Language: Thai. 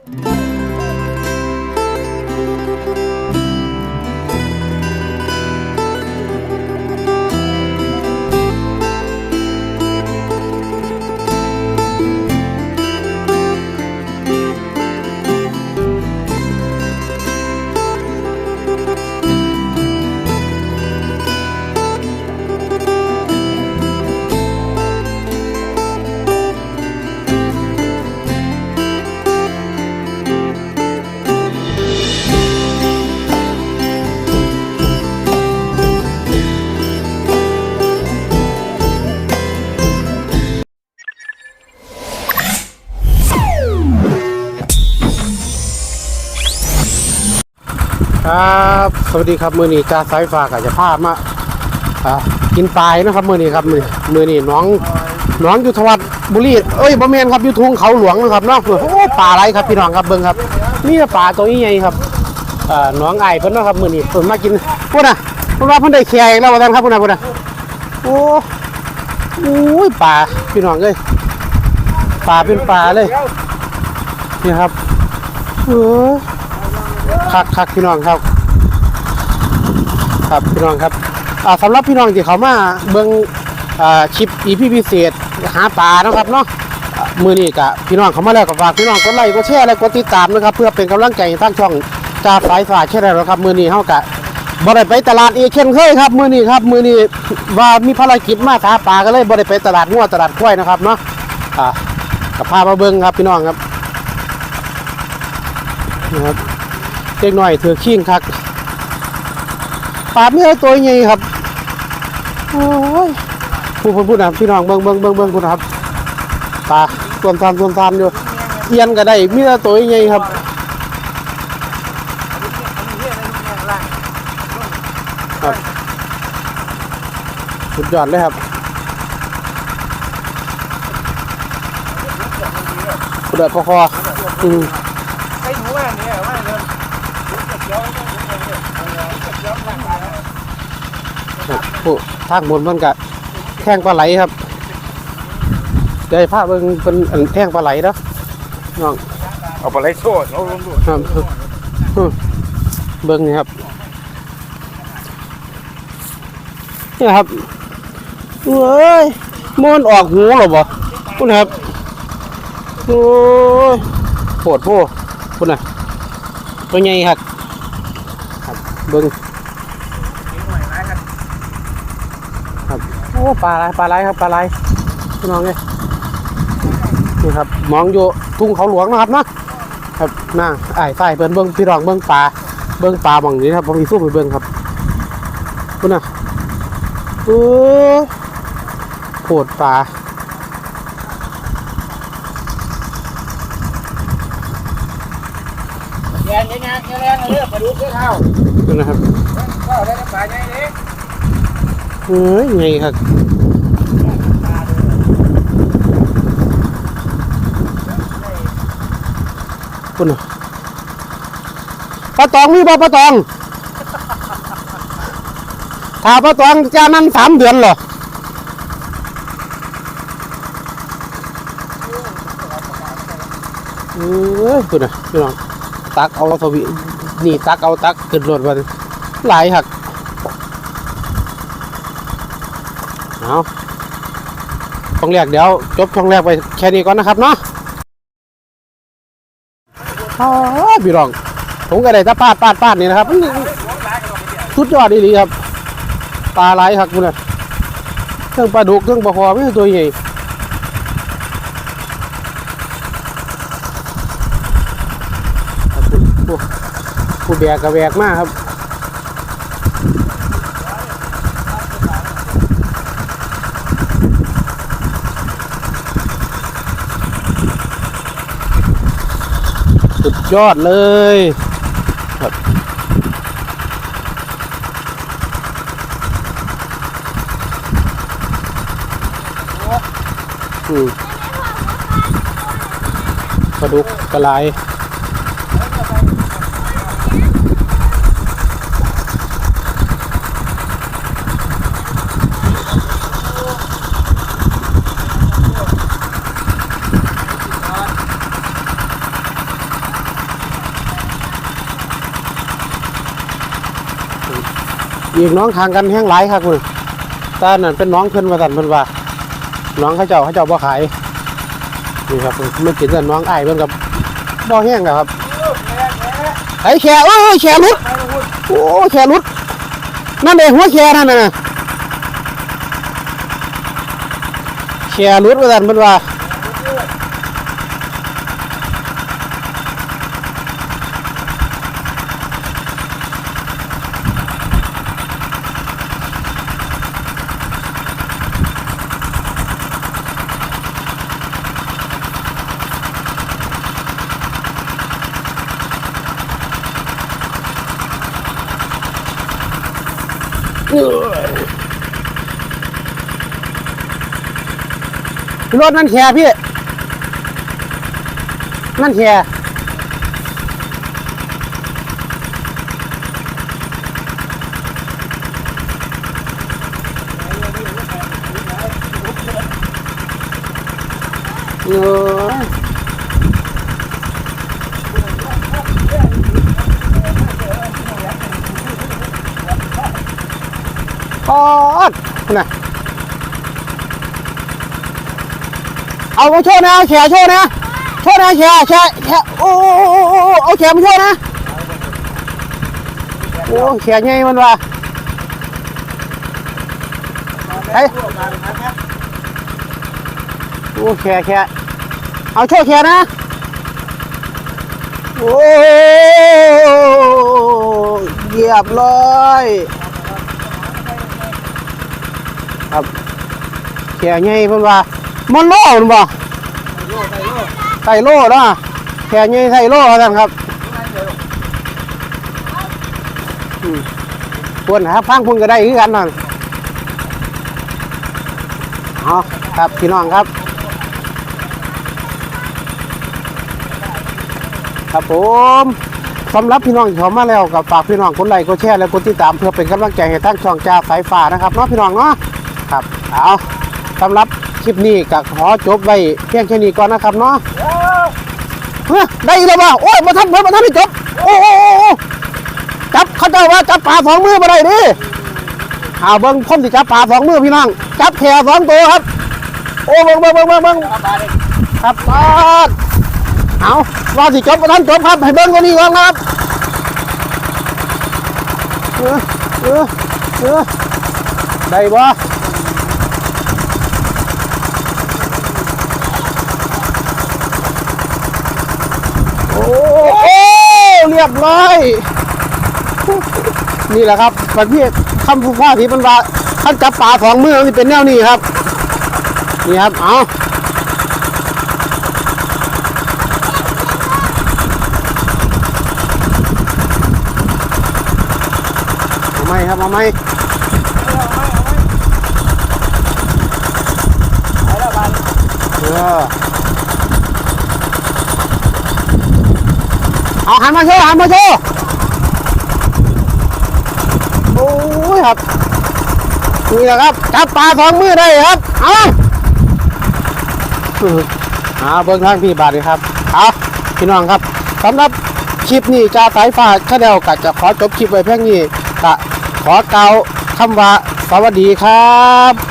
ครั สวัสดีครับมือนี้จ่าสายฟ้ากับจะพามาอ่ากินปลายนะครับมือนี้ครับมือมือนี้น้องน้องอยู่ทวัดบุรีเอ้ยบ่แมนครับอยู่ทุ่งเขาหลวงนะครับเนาะโอ้ปลาอะไรครับพี่น้องครับเบิ่งครับนี่ปลาตัวใหญ่ๆครับอ่าน้องไอ้เพิ่นเนาะครับมือนี้เพิ่นมากินพุ่นน่ะพิ่นว่าเพิ่นได้แขกแล้วว่าซั่นครับพุ่นน่ะพุ่นน่ะโอ้โอ้ยปลาพี่น้องเอ้ยปลาเป็นปลาเลยนี่ครับเออคักคักพี่น้องครับ ครับพี่น้องครับอ่าสำหรับพี่น้องที่เขามาเบิ่งอ่าชิปอีพีพิเศษหาปลานะครับเนาะอ่ามือนี้กะพี่น้องเขามาแล้วก็ฝากพี่น้องกดไลค์กดแชร์และกดติดตามนะครับ เพื่อเป็นกำลังใจให้ทางช่องจ่าสายฝาแช่ได้แล้วครับมือนี้เฮากะบ่ได้ไปตลาดอีกเช่นเคยครับ มือนี้ครับมือนี้ว่ามีภารกิจมาหาปลาก็เลยบ่ได้ไปตลาดงัวตลาดกล้วยนะครับเนาะอ่ากับพามาเบิ่งครับพี่น้องครับนะครับเล็กน้อยเถือขิ้งคัก ปลาไม่ได้ตัวใหญ่ครับ โอ้ยพูดพูดพูดนะพี่น้องเบิ้งเบิ้งเบิ้งเบิ้งพูดนครับปลาตัวทานตัวทานอยู่เอียนก็ได้มีแต่ตัวใหญ่ครับครับสุดยอดเลยครับเดือดคอคออืม ไอ้หนูว่าเนี่ยว่าเงิน ครับผู้ทางบนมันก็แท่งปลาไหลครับเดี๋ยวให้ภาพเบิ่งเป็นอันแท่งปลาไหลเนาะน้องเอาไปไล่โซ่เอาลงดูครับอืมเบิ่งนี่ครับนี่ครับเว้ยมันออกหูเหรอบ่คุณครับโอ้ยโหดโพคุณน่ะตัวใหญ่ครับครับเบิ่ง อ้ปลาอะไรปลาอะไรครับปลาอะไรพี่น้องเลยนี่ครับมองอยู่ทุ่งเขาหลวงนะครับนะครับน่าไอ้ายใต้เบิ้งเบิ้งพี่น้องเบิ้งปลาเบิ้งปลาหมองนี้ครับผมมีสู้ไปเบิ้งครับคุณน่ะเออโคตรปลาแย่งแย่งแย่งแย่งเลยมาดูเสื้อเท้าคุณนะครับก็ได้น้ำปลาใหญ่เลย เอ้ยไงครับคุณน่ะปลาตองมีบ่ปลาตองถ้าปลาตองจะนั่นสามเดือนเหรอเอ้ยคุณนะพี่น้องตักเอาทวีนี่ตักเอาตักขึ้นรถมาหลายหัก เอาช่องแรกเดี๋ยวจบช่องแรกไปแค่นี้ก่อนนะครับเนาะพี่รอง ผมก็ได้แตะปาดปาดปาดนี่นะครับสุดยอดดีหลีครับปลาไหลครับคุณน่ะเครื่องปลาดุกเครื่องปลาคอไม่ใช่ตัวใหญ่ครับผู้แบกกับแบกมากครับ สุดยอดเลยครับอืมปลาดุกกระไล อีกน้องทางกันแห้งหลายครับคุณตานั่นเป็นน้องเพิ่นว่าสั่นเพิ่นว่าน้องเขาเจ้าเขาเจ้าบ่ขายนี่ครับมันกินแต่น้องไอ้เพิ่นกับบ่แห้งแล้วครับไอ้แขโอ้ยแขรุดโอ้แขรุดนั่นเองหัวแขนั่นน่ะแขรุดว่าสั่นเพิ่นว่า รถนั่นแคพี่นั่นแคเออปอ ดน่ะเอามาโชว์นะเอาแขโชว์นะโชว์นะแขแขแขโอ้โอ้โอ้โอ้โอ้เอาแขมาโชว์นะโอ้แขใหญ่มันว่ะไอ้โอ้แขแขเอาโชว์แขนะโอ้เหยียบเลย ครับแขใหญ่มันว่ามันโล่มันบ่ไส่โล่เนาะแค่นี้ไส่โล่เท่านั้นครับอืมควรนะครับพังคุณก็ได้คือกันนั่นเอาครับพี่น้องครับ ครับผมสำหรับพี่น้องที่เข้ามาแล้วกับฝากพี่น้องกดไลค์กดแชร์และกดติดตามเพื่อเป็นกำลังใจให้ทั้งช่องจ่าสายฟ้านะครับเนาะพี่น้องเนาะ ครับ เอาสำหรับคลิปนี้ก็ขอจบไว้เพียงแค่นี้ก่อนนะครับเนาะเฮ้ยได้อีกแล้วว่ะโอ้ยมาทันมาทันให้จบ โอ้โอ้โอ้จับเขาเจ้าว่าจับปลาสองมือมาได้ดิเอาเบิ้งคนที่จับปลาสองมือพี่น้อง จับแขสองตัวครับ โอ้เบิ้งเบิ้งเบิ้งเบิ้งเบิ้งครับปาดเอาว่าสิจบมาทันจบครับ ให้เบิ้งตัวนี้ก่อนครับเออเออเออได้บ่ โอ้โอ้เรียบร้อย นี่แหละครับประเภทคำพูดว่าที่มันว่าท่านจับปลาสองมือนี่เป็นแนวนี้ครับ นี่ครับ เอาเอาไหมครับ เอาไหมเออ เอาหันมาโชว์หันมาโชว์โอ้ยครับนี่แหละครับจับปลาสองมือได้ครับเอาเอาเบิ้งทางพี่บาทเลยครับเอาพี่น้องครับสำหรับคลิปนี้จ่าสายฟ้าข้าเดียวกะจะขอจบคลิปไว้เพียงนี้กะขอกล่าวคำว่าสวัสดีครับ